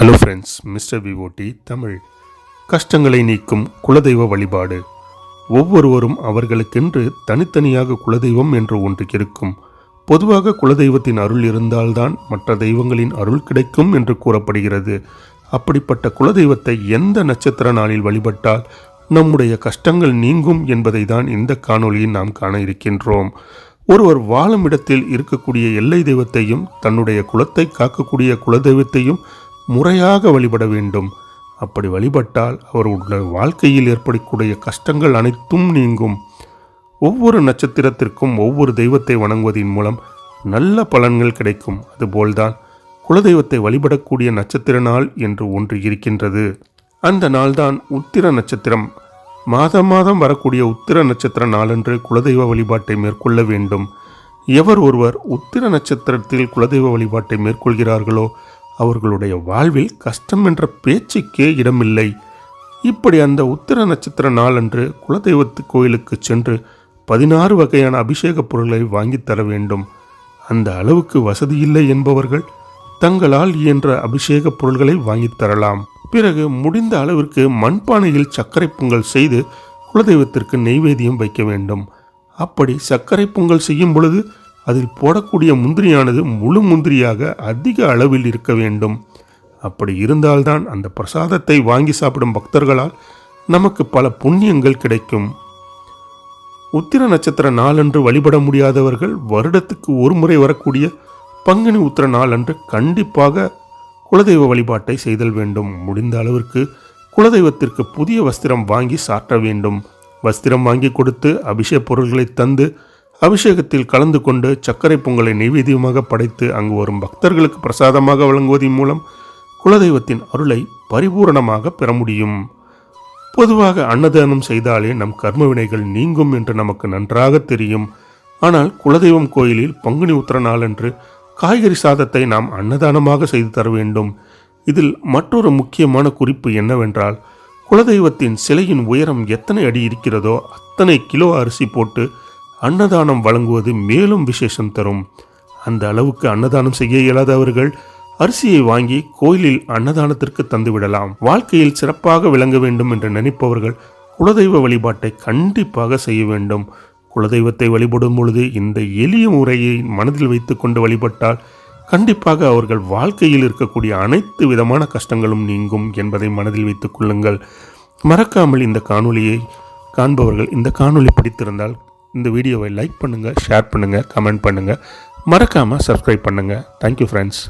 Hello friends mister VOD Tamil. கஷ்டங்களை நீக்கும் குலதெய்வ வழிபாடு. ஒவ்வொருவரும் அவர்களுக்கென்று தனித்தனியாக குலதெய்வம் என்று ஒன்று இருக்கும். பொதுவாக குலதெய்வத்தின் அருள் இருந்தால்தான் மற்ற தெய்வங்களின் அருள் கிடைக்கும் என்று கூறப்படுகிறது. அப்படிப்பட்ட குலதெய்வத்தை எந்த நட்சத்திர நாளில் வழிபட்டால் நம்முடைய கஷ்டங்கள் நீங்கும் என்பதை தான் இந்த காணொளியில் நாம் காண இருக்கின்றோம். ஒருவர் வாழும் இடத்தில் இருக்கக்கூடிய எல்லை தெய்வத்தையும் தன்னுடைய குலத்தை காக்கக்கூடிய குலதெய்வத்தையும் முறையாக வழிபட வேண்டும். அப்படி வழிபட்டால் அவர்களுடைய வாழ்க்கையில் ஏற்படக்கூடிய கஷ்டங்கள் அனைத்தும் நீங்கும். ஒவ்வொரு நட்சத்திரத்திற்கும் ஒவ்வொரு தெய்வத்தை வணங்குவதன் மூலம் நல்ல பலன்கள் கிடைக்கும். அதுபோல்தான் குலதெய்வத்தை வழிபடக்கூடிய நட்சத்திர நாள் என்று ஒன்று இருக்கின்றது. அந்த நாள்தான் உத்திர நட்சத்திரம். மாதம் மாதம் வரக்கூடிய உத்திர நட்சத்திர நாளன்று குலதெய்வ வழிபாட்டை மேற்கொள்ள வேண்டும். எவர் ஒருவர் உத்திர நட்சத்திரத்தில் குலதெய்வ வழிபாட்டை மேற்கொள்கிறார்களோ அவர்களுடைய வாழ்வில் கஷ்டம் என்ற பேச்சுக்கே இடமில்லை. இப்படி அந்த உத்திர நட்சத்திர நாளன்று குலதெய்வத்து கோயிலுக்கு சென்று பதினாறு வகையான அபிஷேக பொருள்களை வாங்கித் தர வேண்டும். அந்த அளவுக்கு வசதி இல்லை என்பவர்கள் தங்களால் இயன்ற அபிஷேக பொருள்களை வாங்கித் தரலாம். பிறகு முடிந்த அளவிற்கு மண்பானையில் சர்க்கரை பொங்கல் செய்து குலதெய்வத்திற்கு நெய்வேதியம் வைக்க வேண்டும். அப்படி சர்க்கரை பொங்கல் செய்யும் பொழுது அதில் போடக்கூடிய முந்திரியானது முழு முந்திரியாக அதிக அளவில் இருக்க வேண்டும். அப்படி இருந்தால்தான் அந்த பிரசாதத்தை வாங்கி சாப்பிடும் பக்தர்களால் நமக்கு பல புண்ணியங்கள் கிடைக்கும். உத்திர நட்சத்திர நாளன்று வழிபட முடியாதவர்கள் வருடத்துக்கு ஒரு முறை வரக்கூடிய பங்குனி உத்திர நாளன்று கண்டிப்பாக குலதெய்வ வழிபாட்டை செய்தல் வேண்டும். முடிந்த அளவிற்கு குலதெய்வத்திற்கு புதிய வஸ்திரம் வாங்கி சாற்ற வேண்டும். வஸ்திரம் வாங்கி கொடுத்து அபிஷேக பொருள்களை தந்து அபிஷேகத்தில் கலந்து கொண்டு சர்க்கரை பொங்கலை நைவேத்தியமாக படைத்து அங்கு வரும் பக்தர்களுக்கு பிரசாதமாக வழங்குவதன் மூலம் குலதெய்வத்தின் அருளை பரிபூரணமாக பெற முடியும். பொதுவாக அன்னதானம் செய்தாலே நம் கர்ம வினைகள் நீங்கும் என்று நமக்கு நன்றாக தெரியும். ஆனால் குலதெய்வம் கோயிலில் பங்குனி உத்திர நாளன்று காய்கறி சாதத்தை நாம் அன்னதானமாக செய்து தர வேண்டும். இதில் மற்றொரு முக்கியமான குறிப்பு என்னவென்றால் குலதெய்வத்தின் சிலையின் உயரம் எத்தனை அடி இருக்கிறதோ அத்தனை கிலோ அரிசி போட்டு அன்னதானம் வழங்குவது மேலும் விசேஷம் தரும். அந்த அளவுக்கு அன்னதானம் செய்ய இயலாதவர்கள் அரிசியை வாங்கி கோயிலில் அன்னதானத்திற்கு தந்துவிடலாம். வாழ்க்கையில் சிறப்பாக விளங்க வேண்டும் என்று நினைப்பவர்கள் குலதெய்வ வழிபாட்டை கண்டிப்பாக செய்ய வேண்டும். குலதெய்வத்தை வழிபடும் பொழுது இந்த எளிய முறையை மனதில் வைத்துக்கொண்டு வழிபட்டால் கண்டிப்பாக அவர்கள் வாழ்க்கையில் இருக்கக்கூடிய அனைத்து விதமான கஷ்டங்களும் நீங்கும் என்பதை மனதில் வைத்துக் கொள்ளுங்கள். மறக்காமல் இந்த காணொளியை காண்பவர்கள் இந்த காணொளி பிடித்திருந்தால் இந்த வீடியோவை லைக் பண்ணுங்கள் ஷேர் பண்ணுங்கள் கமெண்ட் பண்ணுங்கள் மறக்காமல் சப்ஸ்கிரைப் பண்ணுங்கள் தேங்க்யூ ஃப்ரெண்ட்ஸ்